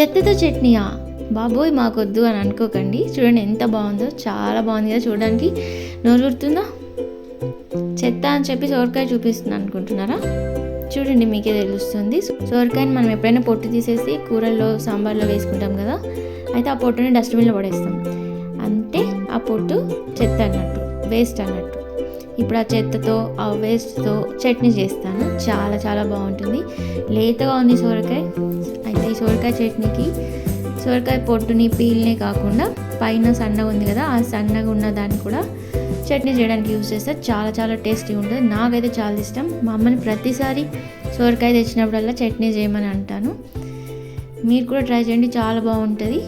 చెత్తతో చట్నీయా? బాబోయ్ మాకొద్దు అని అనుకోకండి. చూడండి ఎంత బాగుందో చాలా బాగుంది కదా చూడడానికి. నోరు చెత్త అని చెప్పి సోరకాయ చూపిస్తుంది అనుకుంటున్నారా? చూడండి మీకే తెలుస్తుంది. సోరకాయని మనం ఎప్పుడైనా పొట్టు తీసేసి కూరల్లో సాంబార్లో వేసుకుంటాం కదా? అయితే ఆ పొట్టుని డస్ట్బిన్లో పడేస్తాం. అంటే ఆ పొట్టు చెత్త అన్నట్టు వేస్ట్ అన్నట్టు. ఇప్పుడు ఆ చెత్తతో ఆ వేస్ట్తో చట్నీ చేస్తాను. చాలా చాలా బాగుంటుంది. లేతగా ఉంది సోరకాయ. అయితే ఈ సోరకాయ చట్నీకి సోరకాయ పొట్టుని పీల్నే కాకుండా పైన సన్నగా ఉంది కదా ఆ సన్నగా ఉన్న దాన్ని కూడా చట్నీ చేయడానికి యూజ్ చేస్తే. చాలా చాలా టేస్టీ ఉంటుంది. నాకైతే చాలా ఇష్టం. మా అమ్మని ప్రతిసారి సోరకాయ తెచ్చినప్పుడల్లా చట్నీ చేయమని అంటాను. మీరు కూడా ట్రై చేయండి. చాలా బాగుంటుంది.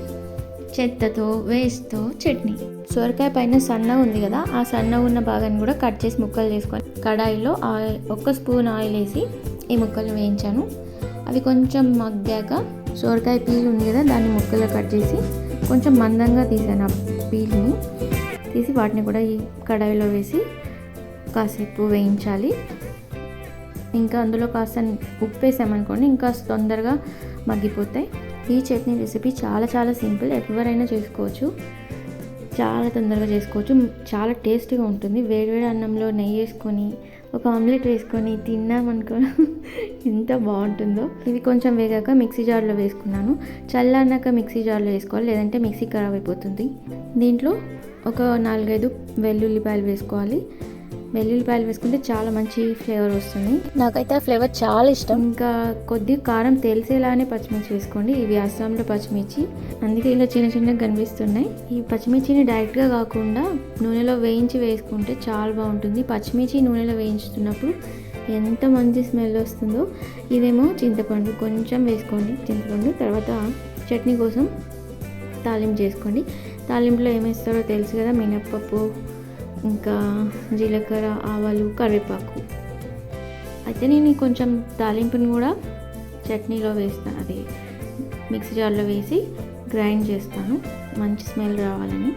చెత్తతో వేస్ట్తో చట్నీ. సొరకాయ పైన సన్న ఉంది కదా ఆ సన్న ఉన్న భాగాన్ని కూడా కట్ చేసి ముక్కలు చేసుకొని కడాయిలో ఆయిల్ ఒక్క స్పూన్ ఆయిల్ వేసి ఈ ముక్కలు వేయించాను. అవి కొంచెం మగ్గాక సొరకాయ పీల్ ఉంది కదా దాన్ని ముక్కలు కట్ చేసి కొంచెం మందంగా తీసాను ఆ పీల్ని. తీసి వాటిని కూడా ఈ కడాయిలో వేసి కాసేపు వేయించాలి. ఇంకా అందులో కాస్త ఉప్పు వేసామనుకోండి ఇంకా తొందరగా మగ్గిపోతాయి. ఈ చట్నీ రెసిపీ చాలా చాలా సింపుల్. ఎవరైనా చేసుకోవచ్చు. చాలా తొందరగా చేసుకోవచ్చు. చాలా టేస్టీగా ఉంటుంది. వేడివేడి అన్నంలో నెయ్యి వేసుకొని ఒక ఆమ్లెట్ వేసుకొని తిన్నామనుకో ఎంత బాగుంటుందో. ఇవి కొంచెం వేగాక మిక్సీ జార్లో వేసుకున్నాను. చల్లన్నాక మిక్సీ జార్లో వేసుకోవాలి. లేదంటే మిక్సీ ఖరాబ్ అయిపోతుంది. దీంట్లో ఒక నాలుగైదు వెల్లుల్లిపాయలు వేసుకోవాలి. వెల్లుల్లిపాయలు వేసుకుంటే చాలా మంచి ఫ్లేవర్ వస్తుంది. నాకైతే ఆ ఫ్లేవర్ చాలా ఇష్టం. ఇంకా కొద్ది కారం తెలిసేలానే పచ్చిమిర్చి వేసుకోండి. ఇవి అస్సాంలో పచ్చిమిర్చి. అందుకే ఇలా చిన్న చిన్నగా కనిపిస్తున్నాయి. ఈ పచ్చిమిర్చిని డైరెక్ట్గా కాకుండా నూనెలో వేయించి వేసుకుంటే చాలా బాగుంటుంది. పచ్చిమిర్చి నూనెలో వేయించుతున్నప్పుడు ఎంత మంచి స్మెల్ వస్తుందో. ఇదేమో చింతపండు కొంచెం వేసుకోండి. చింతపండు తర్వాత చట్నీ కోసం తాలింపు చేసుకోండి. తాలింపులో ఏమేస్తారో తెలుసు కదా మినప్పప్పు ఇంకా జీలకర్ర ఆవాలు కరివేపాకు. అయితే నేను కొంచెం తాలింపుని కూడా చట్నీలో వేస్తాను. అది మిక్సీ జార్లో వేసి గ్రైండ్ చేస్తాను. మంచి స్మెల్ రావాలని.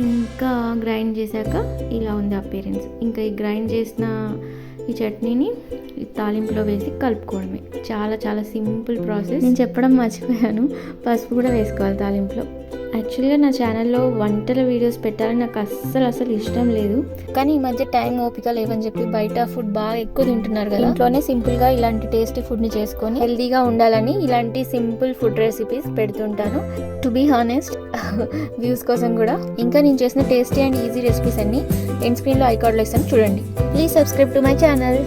ఇంకా గ్రైండ్ చేశాక ఇలా ఉంది అపీరెన్స్. ఇంకా ఈ గ్రైండ్ చేసిన ఈ చట్నీని ఈ తాలింపులో వేసి కలుపుకోవడమే. చాలా చాలా సింపుల్ ప్రాసెస్. నేను చెప్పడం మర్చిపోయాను. పసుపు కూడా వేసుకోవాలి తాలింపులో. యాక్చువల్గా నా ఛానల్లో వంటల వీడియోస్ పెట్టాలని నాకు అస్సలు అసలు ఇష్టం లేదు. కానీ ఈ మధ్య టైం ఓపిక లేవని చెప్పి బయట ఫుడ్ బాగా ఎక్కువ తింటున్నారు కదా. ఇంట్లోనే సింపుల్గా ఇలాంటి టేస్టీ ఫుడ్ని చేసుకొని హెల్తీగా ఉండాలని ఇలాంటి సింపుల్ ఫుడ్ రెసిపీస్ పెడుతుంటాను. టు బీ హానెస్ట్ వ్యూస్ కోసం కూడా. ఇంకా నేను చేసిన టేస్టీ అండ్ ఈజీ రెసిపీస్ అన్ని ఎండ్ స్క్రీన్లో ఐకార్డ్లో ఇస్తాను. చూడండి. Please subscribe to my channel